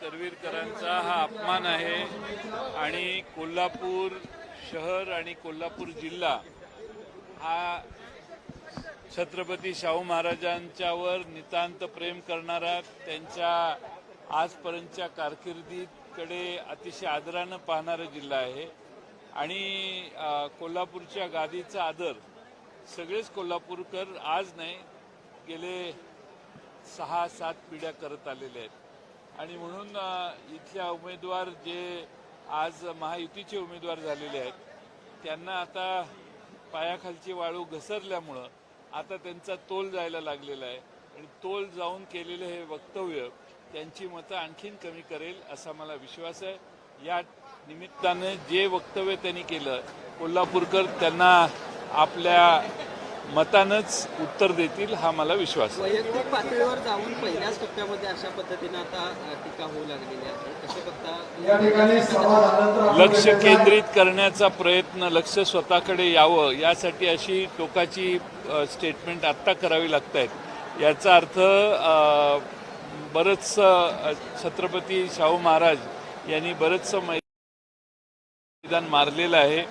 करवीरकरांचा हा अपमान आहे आणि कोल्हापूर शहर आणि कोल्हापूर जिल्हा हा छत्रपती शाहू महाराजांच्यावर नितांत प्रेम करणारा त्यांच्या आजपर्यंतच्या कारकिर्दीकडे अतिशय आदरानं पाहणारा जिल्हा आहे. आणि कोल्हापूरच्या गादीचा आदर सगळेच कोल्हापूरकर आज नाही गेले सहा सात पिढ्या करत आलेल्या आहेत. आणि म्हणून इथल्या उमेदवार जे आज महायुतीचे उमेदवार झालेले आहेत त्यांना आता पायाखालची वाळू घसरल्यामुळं आता त्यांचा तोल जायला लागलेला आहे. आणि तोल जाऊन केलेलं हे वक्तव्य त्यांची मतं आणखीन कमी करेल असा मला विश्वास आहे. या निमित्तानं जे वक्तव्य त्यांनी केलं कोल्हापूरकर त्यांना आपल्या मतानंच उत्तर देतील हा मला विश्वास आहे. वैयक्तिक पातळीवर जाऊन पहिल्याच टप्प्यामध्ये अशा पद्धतीनं आता टीका होऊ लागलेली आहे. लक्ष केंद्रित करण्याचा प्रयत्न लक्ष स्वतःकडे यावं यासाठी अशी टोकाची स्टेटमेंट आत्ता करावी लागत आहेत याचा अर्थ बरंचसं छत्रपती शाहू महाराज यांनी बरंचसं मैदान मारलेलं आहे.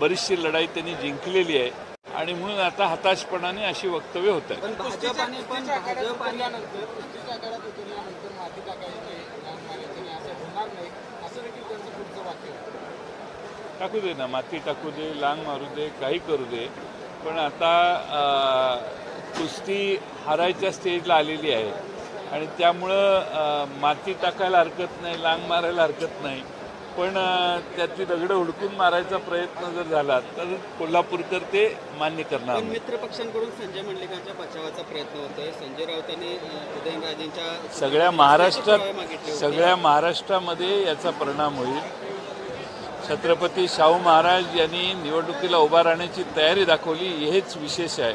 बरीचशी लढाई त्यांनी जिंकलेली आहे. आणि म्हणून आता हताशपणाने अशी वक्तव्य होत आहेत. पण भाजप आणि पण भाजप आणि कुस्तीच्या आघाड्यात उतरल्यानंतर माती टाकायची लांब मारायची नाही असं होणार नाही. असं देखील त्यांचं पुढचं वाक्य होतं टाकू दे ना माती टाकू दे लांग मारू दे काही करू दे. पण आता कुस्ती हारायच्या स्टेजला आलेली आहे. आणि त्यामुळं माती टाकायला हरकत नाही लांग मारायला हरकत नाही. पण त्यातली दगडं हुडकून मारायचा प्रयत्न जर झाला तर कोल्हापूरकर ते मान्य करणार. मित्र पक्षांकडून संजय मंडलिकांच्या बचावाचा प्रयत्न होतोय संजय राऊतांनी उदयनराजेंच्या सगळ्या महाराष्ट्रात. सगळ्या महाराष्ट्रामध्ये याचा परिणाम होईल छत्रपती शाहू महाराज यांनी निवडणुकीला उभा राहण्याची तयारी दाखवली हेच विशेष आहे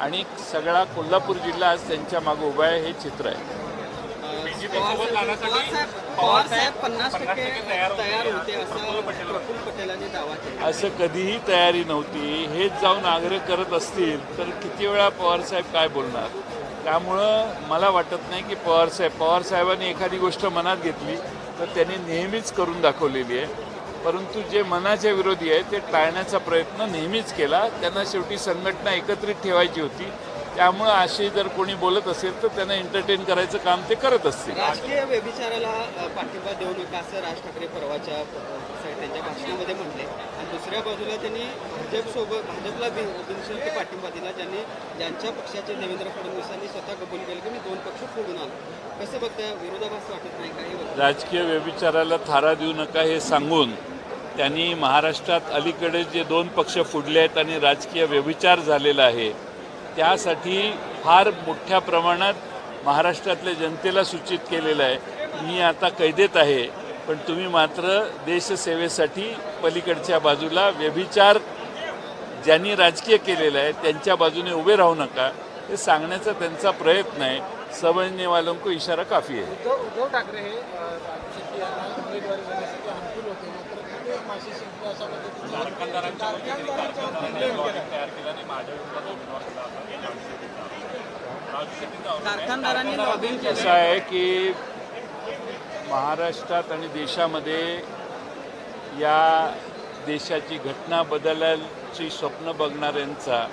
आणि सगळा कोल्हापूर जिल्हा आज त्यांच्या मागे उभा आहे हे चित्र आहे पवार साहेब पवार साहेब पन्नास टक्के तयार होते. असं प्रफुल्ल पटेलांनी दावा केला. असं कधीही तयारी नव्हती. हेच जाऊन आग्रह करत असतील तर किती वेळा पवारसाहेब काय बोलणार? त्यामुळं मला वाटत नाही की पवारसाहेब पवारसाहेबांनी एखादी गोष्ट मनात घेतली तर त्यांनी नेहमीच करून दाखवलेली आहे. परंतु जे मनाच्या विरोधी आहे ते टाळण्याचा प्रयत्न नेहमीच केला. त्यांना शेवटी संघटना एकत्रित ठेवायची होती. त्यामुळं असे जर कोणी बोलत असेल तर त्यांना एंटरटेन करायचं काम ते करत असतील. राजकीय व्यभिचाराला पाठिंबा देऊ नका असं राज ठाकरे परवाच्या त्यांच्या भाषणामध्ये म्हणले. आणि दुसऱ्या बाजूला त्यांनी भाजपसोबत भाजपला बिन बिनशर्त पाठिंबा दिला. ज्यांनी ज्यांच्या पक्षाचे देवेंद्र फडणवीसांनी स्वतः कबूल केलं की मी दोन पक्ष फोडून आलो. कसं बघताय? विरोधाभास वाटत नाही काही राजकीय व्यभिचाराला थारा देऊ नका हे सांगून त्यांनी महाराष्ट्रात अलीकडे जे दोन पक्ष फुडले आहेत आणि राजकीय व्यभिचार झालेला आहे त्यासाठी फार मोठ्या प्रमाणात महाराष्ट्रातल्या जनतेला सूचित केलेलं आहे. मी आता कैदेत आहे पण तुम्ही मात्र देशसेवेसाठी पलीकडच्या बाजूला व्यभिचार ज्यांनी राजकीय केलेलं आहे त्यांच्या बाजूने उभे राहू नका. हे सांगण्याचा त्यांचा प्रयत्न आहे. समजने वालों को इशारा काफी आहे. उद्धव ठाकरे हे होते मात्र कुठे माशी शिंपले अशा पद्धतीने कारखानदारांनी लॉबिंग असं आहे की महाराष्ट्रात आणि देशामध्ये या देशाची घटना बदलायची स्वप्न बघणाऱ्यांचा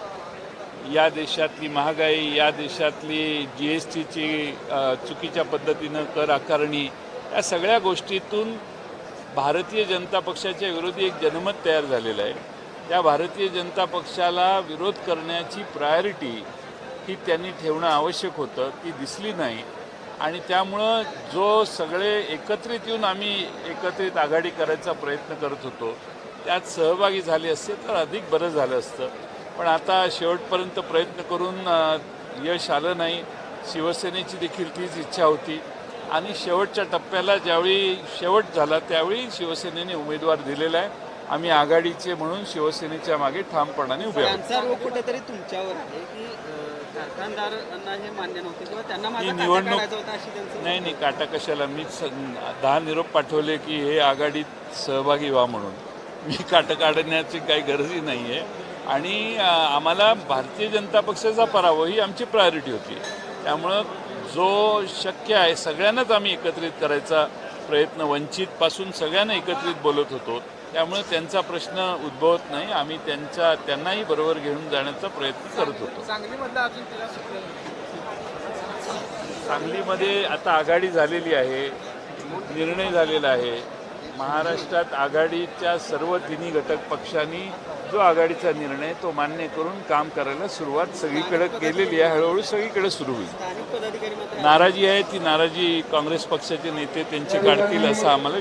या देशातली महागाई या देशातली जी एस टीची चुकीच्या पद्धतीनं कर आकारणी या सगळ्या गोष्टीतून भारतीय जनता पक्षाच्या विरोधी एक जनमत तयार झालेलं आहे. त्या भारतीय जनता पक्षाला विरोध करण्याची प्रायोरिटी ही त्यांनी ठेवणं आवश्यक होतं ती दिसली नाही. आणि त्यामुळं जो सगळे एकत्रित येऊन आम्ही एकत्रित आघाडी करायचा प्रयत्न करत होतो त्यात सहभागी झाले असते तर अधिक बरं झालं असतं. पण आता शेवटपर्यंत प्रयत्न करून यश आलं नाही. शिवसेनेची देखील तीच इच्छा होती. आणि शेवटच्या टप्प्याला ज्यावेळी शेवट झाला त्यावेळी शिवसेनेने उमेदवार दिलेला आहे. आम्ही आघाडीचे म्हणून शिवसेनेच्या मागे ठामपणाने उभे आहोत. कुठेतरी तुमच्यावर आहे की कारखानदारांना हे मान्य नव्हते किंवा त्यांना माझा ही काटा निवडणूक- काढायचा होता अशी त्यांचं नाही नाही काटा कशाला? मी स- दहा निरोप पाठवले की हे आघाडीत सहभागी व्हा म्हणून. मी काटा काढण्याची काही गरजही नाही आहे आणि अ, आम्हाला भारतीय जनता पक्षाचा पराभव ही आमची प्रायोरिटी होती. त्यामुळं जो शक्य आहे सगळ्यांनाच आम्ही एकत्रित करायचा प्रयत्न वंचितपासून सगळ्यांना एकत्रित बोलत होतो. त्यामुळे त्यांचा प्रश्न उद्भवत नाही. आम्ही त्यांच्या त्यांनाही बरोबर घेऊन जाण्याचा प्रयत्न करत होतो. सांगलीमध्ये आता आघाडी झालेली आहे निर्णय झालेला आहे. महाराष्ट्रात आघाडीच्या सर्व तिन्ही घटक पक्षांनी जो आघाडीचा निर्णय तो मान्य करून काम करायला सुरुवात सगळीकडे केलेली आहे. हळूहळू सगळीकडे सुरू होईल. नाराजी आहे ती नाराजी काँग्रेस पक्षाचे नेते त्यांची काढतील असं आम्हाला